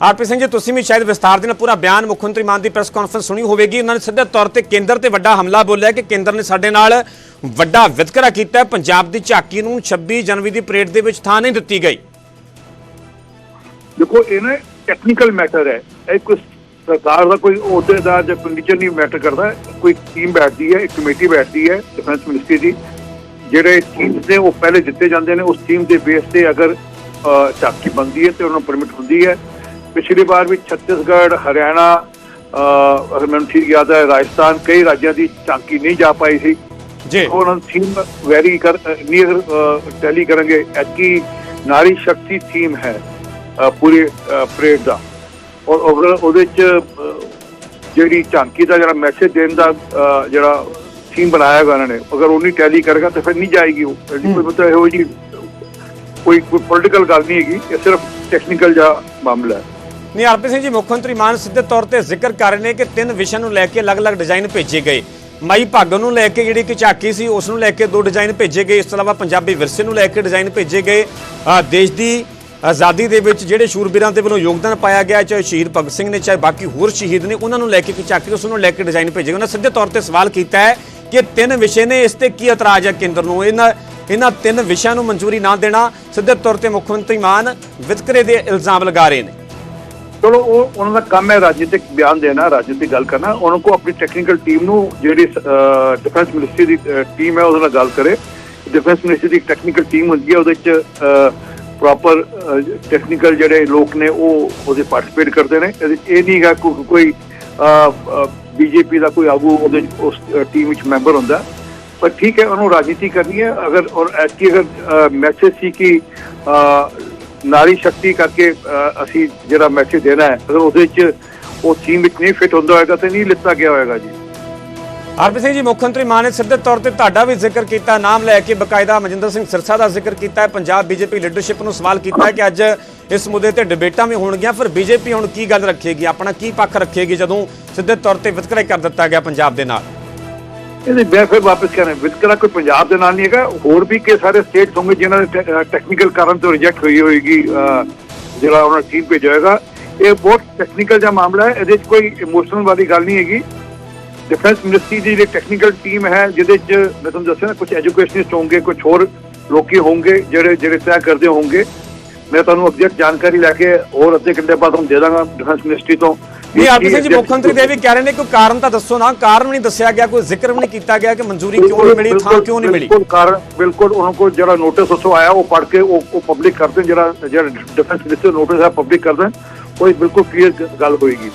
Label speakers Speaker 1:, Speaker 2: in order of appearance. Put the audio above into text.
Speaker 1: RP Singh ji, ਤੁਸੀਂ ਵੀ ਸ਼ਾਇਦ ਵਿਸਤਾਰ ਦੇ ਨਾਲ ਪੂਰਾ ਬਿਆਨ ਮੁੱਖ ਮੰਤਰੀ ਮਾਨ ਦੀ ਪ੍ਰੈਸ ਕਾਨਫਰੰਸ ਸੁਣੀ ਹੋਵੇਗੀ। ਉਹਨਾਂ ਨੇ ਸਿੱਧੇ ਤੌਰ ਤੇ ਕੇਂਦਰ ਤੇ ਵੱਡਾ ਹਮਲਾ ਬੋਲਿਆ ਕਿ ਕੇਂਦਰ ਨੇ ਸਾਡੇ ਨਾਲ ਵੱਡਾ ਵਿਤਕਰਾ ਕੀਤਾ। ਪੰਜਾਬ ਦੀ ਝਾਕੀ ਨੂੰ 26 ਜਨਵਰੀ ਦੀ ਪਰੇਡ ਦੇ ਵਿੱਚ ਥਾਂ ਨਹੀਂ ਦਿੱਤੀ ਗਈ।
Speaker 2: ਦੇਖੋ, ਇਹ ਨਾ ਟੈਕਨੀਕਲ ਮੈਟਰ ਹੈ। ਇਹ ਕੋਈ ਸਰਕਾਰ ਦਾ ਕੋਈ ਅਹੁਦੇਦਾਰ ਜਾਂ ਕੰਡੀਸ਼ਨ ਨਹੀਂ ਮੈਟਰ ਕਰਦਾ। ਕੋਈ ਟੀਮ ਬੈਠਦੀ ਹੈ, ਇੱਕ ਕਮੇਟੀ ਬੈਠਦੀ ਹੈ ਡਿਫੈਂਸ ਮਿਨਿਸਟਰੀ ਦੀ। ਜਿਹੜੇ ਟੀਮਸ ਨੇ, ਉਹ ਪਹਿਲੇ ਦਿੱਤੇ ਜਾਂਦੇ ਨੇ। ਉਸ ਟੀਮ ਦੇ ਬੇਸ ਤੇ ਅਗਰ ਝਾਕੀ ਬਣਦੀ ਹੈ ਤੇ ਉਹਨਾਂ ਨੂੰ ਪਰਮਿਟ ਹੁੰਦੀ ਹੈ। ਪਿਛਲੀ ਵਾਰ ਵੀ ਛੱਤੀਸਗੜ੍ਹ ਹਰਿਆਣਾ ਅ, ਅਗਰ ਮੈਨੂੰ ਠੀਕ ਯਾਦ ਹੈ ਰਾਜਸਥਾਨ ਕਈ ਰਾਜਾਂ ਦੀ ਝਾਕੀ ਨਹੀਂ ਜਾ ਪਾਈ ਸੀ।
Speaker 1: ਜੀ।
Speaker 2: ਉਹਨਾਂ ਨੂੰ ਥੀਮ ਵੈਰੀ ਕਰ ਨੀਅਰ ਟੈਲੀ ਕਰਾਂਗੇ ਐਤਕੀ ਨਾਰੀ ਸ਼ਕਤੀ ਥੀਮ ਹੈ ਪੂਰੇ ਪਰੇਡ ਦਾ। ਔਰ ਉਹਦੇ ਚ ਜਿਹੜੀ ਝਾਂਕੀ ਦਾ ਜਿਹੜਾ ਮੈਸੇਜ ਦੇਣ ਦਾ ਜਿਹੜਾ ਥੀਮ ਬਣਾਇਆ ਹੋਇਆ ਉਹਨਾਂ ਨੇ ਅਗਰ ਉਹ ਨਹੀਂ ਟੈਲੀ ਕਰੇਗਾ ਤਾਂ ਫਿਰ ਨਹੀਂ ਜਾਏਗੀ ਉਹ। ਕੋਈ ਮਤਲਬ ਇਹੋ ਜੀ ਕੋਈ ਕੋਈ ਪੋਲੀਟੀਕਲ ਗੱਲ ਨਹੀਂ ਹੈਗੀ ਇਹ ਸਿਰਫ ਟੈਕਨੀਕਲ ਜਿਹਾ ਮਾਮਲਾ ਹੈ।
Speaker 1: ਨਹੀਂ ਆਰਪੀ ਸਿੰਘ ਜੀ, ਮੁੱਖ ਮੰਤਰੀ ਮਾਨ ਸਿੱਧੇ ਤੌਰ ਤੇ ਜ਼ਿਕਰ ਕਰ ਰਹੇ ਨੇ ਕਿ ਤਿੰਨ ਵਿਸ਼ਿਆਂ ਨੂੰ ਲੈ ਕੇ ਅਲੱਗ-ਅਲੱਗ ਡਿਜ਼ਾਈਨ ਭੇਜੇ ਗਏ। ਮਾਈ ਭਾਗੋ ਨੂੰ ਲੈ ਕੇ ਜਿਹੜੀ ਕਿ ਝਾਕੀ ਸੀ, ਉਸ ਨੂੰ ਲੈ ਕੇ ਦੋ ਡਿਜ਼ਾਈਨ ਭੇਜੇ ਗਏ। ਇਸ ਤੋਂ ਇਲਾਵਾ ਪੰਜਾਬੀ ਵਿਰਸੇ ਨੂੰ ਲੈ ਕੇ ਡਿਜ਼ਾਈਨ ਭੇਜੇ ਗਏ। ਦੇਸ਼ ਦੀ ਆਜ਼ਾਦੀ ਦੇ ਵਿੱਚ ਜਿਹੜੇ ਸ਼ੂਰਬੀਰਾਂ ਦੇ ਵੱਲੋਂ ਯੋਗਦਾਨ ਪਾਇਆ ਗਿਆ, ਚਾਹੇ ਸ਼ਹੀਦ ਭਗਤ ਸਿੰਘ ਨੇ, ਚਾਹੇ ਬਾਕੀ ਹੋਰ ਸ਼ਹੀਦ ਨੇ, ਉਹਨਾਂ ਨੂੰ ਲੈ ਕੇ ਕੋਈ ਝਾਕੀ, ਉਸ ਨੂੰ ਲੈ ਕੇ ਡਿਜ਼ਾਈਨ ਭੇਜੇ ਗਏ। ਉਹਨਾਂ ਸਿੱਧੇ ਤੌਰ ਤੇ ਸਵਾਲ ਕੀਤਾ ਹੈ ਕਿ ਤਿੰਨ ਵਿਸ਼ੇ ਨੇ, ਇਸ ਤੇ ਕੀ ਇਤਰਾਜ਼ ਹੈ ਕੇਂਦਰ ਨੂੰ? ਇਹਨਾਂ ਇਹਨਾਂ ਤਿੰਨ ਵਿਸ਼ਿਆਂ ਨੂੰ ਮਨਜ਼ੂਰੀ ਨਾ ਦੇਣਾ ਸਿੱਧੇ ਤੌਰ ਤੇ ਮੁੱਖ ਮੰਤਰੀ ਮਾਨ ਵਿਤਕਰੇ ਦੇ ਇਲਜ਼ਾਮ ਲਗਾ ਰਹੇ ਨੇ।
Speaker 2: ਚਲੋ ਉਹ ਉਹਨਾਂ ਦਾ ਕੰਮ ਹੈ ਰਾਜਨੀਤਿਕ ਬਿਆਨ ਦੇਣਾ, ਰਾਜਨੀਤਿਕ ਗੱਲ ਕਰਨਾ। ਉਹਨਾਂ ਕੋ ਆਪਣੀ ਟੈਕਨੀਕਲ ਟੀਮ ਨੂੰ ਜਿਹੜੀ ਡਿਫੈਂਸ ਮਿਨਿਸਟਰੀ ਦੀ ਟੀਮ ਹੈ ਉਹਦੇ ਨਾਲ ਗੱਲ ਕਰੇ। ਡਿਫੈਂਸ ਮਿਨਿਸਟਰੀ ਦੀ ਟੈਕਨੀਕਲ ਟੀਮ ਹੁੰਦੀ ਹੈ, ਉਹਦੇ ਚ ਪ੍ਰੋਪਰ ਟੈਕਨੀਕਲ ਜਿਹੜੇ ਲੋਕ ਨੇ ਉਹ ਉਹਦੇ ਪਾਰਟਿਸਿਪੇਟ ਕਰਦੇ ਨੇ। ਇਹਦੇ 'ਚ ਇਹ ਨਹੀਂ ਹੈਗਾ ਕੋ- ਕੋਈ ਬੀਜੇਪੀ ਦਾ ਕੋਈ ਆਗੂ ਉਹਦੇ ਉਸ ਟੀਮ ਵਿੱਚ ਮੈਂਬਰ ਹੁੰਦਾ। ਪਰ ਠੀਕ ਹੈ, ਉਹਨੂੰ ਰਾਜਨੀਤੀ ਕਰਨੀ ਹੈ। ਅਗਰ, ਔਰ ਐਸਕੀ ਅਗਰ ਮੈਸੇਜ ਸੀ ਕਿ ਨਾਰੀ ਸ਼ਕਤੀ ਕਰਕੇ ਅਸੀਂ ਜਿਹੜਾ ਮੈਸੇਜ ਦੇਣਾ ਹੈ ਉਹਦੇ 'ਚ ਉਹ ਥੀਮ ਵਿੱਚ ਨਹੀਂ ਫਿੱਟ ਹੁੰਦਾ ਹੋਏਗਾ, ਤੇ ਨਹੀਂ ਲਿੱਤਾ ਗਿਆ ਹੋਏਗਾ ਜੀ।
Speaker 1: ਹਰਪ੍ਰੀਤ ਸਿੰਘ ਜੀ, ਮੁੱਖ ਮੰਤਰੀ ਮਾਨ ਨੇ ਸਿੱਧੇ ਤੌਰ ਤੇ ਤੁਹਾਡਾ ਵੀ ਜ਼ਿਕਰ ਕੀਤਾ, ਨਾਮ ਲੈ ਕੇ ਬਕਾਇਦਾ ਮਨਜਿੰਦਰ ਸਿੰਘ ਸਿਰਸਾ ਦਾ ਜ਼ਿਕਰ ਕੀਤਾ ਹੈ, ਪੰਜਾਬ ਬੀਜੇਪੀ ਲੀਡਰਸ਼ਿਪ ਨੂੰ ਸਵਾਲ ਕੀਤਾ ਹੈ ਕਿ ਅੱਜ ਇਸ ਮੁੱਦੇ ਤੇ ਡਿਬੇਟਾਂ ਵੀ ਹੋਣਗੀਆਂ। ਫਿਰ ਬੀਜੇਪੀ ਹੁਣ ਕੀ ਗੱਲ ਰੱਖੇਗੀ? ਆਪਣਾ ਕੀ ਪੱਖ ਰੱਖੇਗੀ ਜਦੋਂ ਸਿੱਧੇ ਤੌਰ ਤੇ ਵਿਤਕਰਾ ਕਰ ਦਿੱਤਾ ਗਿਆ ਪੰਜਾਬ ਦੇ ਨਾਲ?
Speaker 2: ਇਹਦੇ ਮੈਂ ਫਿਰ ਵਾਪਸ ਕਹਿੰਦਾ ਵਿਤਕਰਾ ਕੋਈ ਪੰਜਾਬ ਦੇ ਨਾਲ ਨਹੀਂ ਹੈਗਾ, ਹੋਰ ਵੀ ਕਈ ਸਾਰੇ ਸਟੇਟਸ ਹੋਣਗੇ ਜਿਨ੍ਹਾਂ ਦੇ ਟੈਕਨੀਕਲ ਕਾਰਨ ਤੋਂ ਰਿਜੈਕਟ ਹੋਈ ਹੋਏਗੀ ਜਿਹੜਾ ਉਹਨਾਂ ਟੀਮ ਭੇਜਿਆ ਹੋਏਗਾ। ਇਹ ਬਹੁਤ ਟੈਕਨੀਕਲ ਜਿਹਾ ਮਾਮਲਾ ਹੈ, ਇਹਦੇ 'ਚ ਕੋਈ ਇਮੋਸ਼ਨਲ ਵਾਲੀ ਗੱਲ ਨਹੀਂ ਹੈਗੀ। ਡਿਫੈਂਸ ਮਿਨਿਸਟਰੀ ਦੀ ਜਿਹੜੀ ਟੈਕਨੀਕਲ ਟੀਮ ਹੈ, ਜਿਹਦੇ 'ਚ ਮੈਂ ਤੁਹਾਨੂੰ ਦੱਸਿਆ ਨਾ ਕੁਝ ਐਜੂਕੇਸ਼ਨਿਸਟ ਹੋਣਗੇ ਕੁਝ ਹੋਰ ਲੋਕੀ ਹੋਣਗੇ, ਜਿਹੜੇ ਜਿਹੜੇ ਤੈਅ ਕਰਦੇ ਹੋਣਗੇ। ਮੈਂ ਤੁਹਾਨੂੰ ਐਗਜ਼ੈਕਟ ਜਾਣਕਾਰੀ ਲੈ ਕੇ ਹੋਰ ਅੱਧੇ ਘੰਟੇ ਬਾਅਦ ਤੁਹਾਨੂੰ ਦੇ ਦਾਂਗਾ ਡਿਫੈਂਸ ਮਿਨਿਸਟਰੀ ਤੋਂ।
Speaker 1: ਨਹੀਂ ਹਰਪ੍ਰੀਤ ਸਿੰਘ ਜੀ ਮੁੱਖ ਮੰਤਰੀ ਦੇ ਵੀ ਕਹਿ ਰਹੇ ਨੇ ਕੋਈ ਕਾਰਨ ਤਾਂ ਦੱਸੋ ਨਾ। ਕਾਰਨ ਨਹੀਂ ਦੱਸਿਆ ਗਿਆ ਕੋਈ ਜ਼ਿਕਰ ਵੀ ਨਹੀਂ ਕੀਤਾ ਗਿਆ ਕਿ ਮਨਜ਼ੂਰੀ ਕਿਉਂ ਨਹੀਂ ਮਿਲੀ ਥਾਂ ਕਿਉਂ ਨਹੀਂ ਮਿਲੀ।
Speaker 2: ਬਿਲਕੁਲ ਕਾਰਨ ਬਿਲਕੁਲ ਉਹਨਾਂ ਕੋਲ ਜਿਹੜਾ ਨੋਟਿਸ ਉਸੋਂ ਆਇਆ ਉਹ ਪੜ੍ਹ ਕੇ ਉਹ ਉਹ ਪਬਲਿਕ ਕਰਦੇ ਜਿਹੜਾ ਜਿਹੜਾ ਡਿਫੈਂਸ ਮਿਨਿਸਟਰ ਨੋਟਿਸ ਹੈ ਪਬਲਿਕ ਕਰਦੇ ਉਹ ਬਿਲਕੁਲ ਕਲੀਅਰ ਗੱਲ ਹੋਏਗੀ।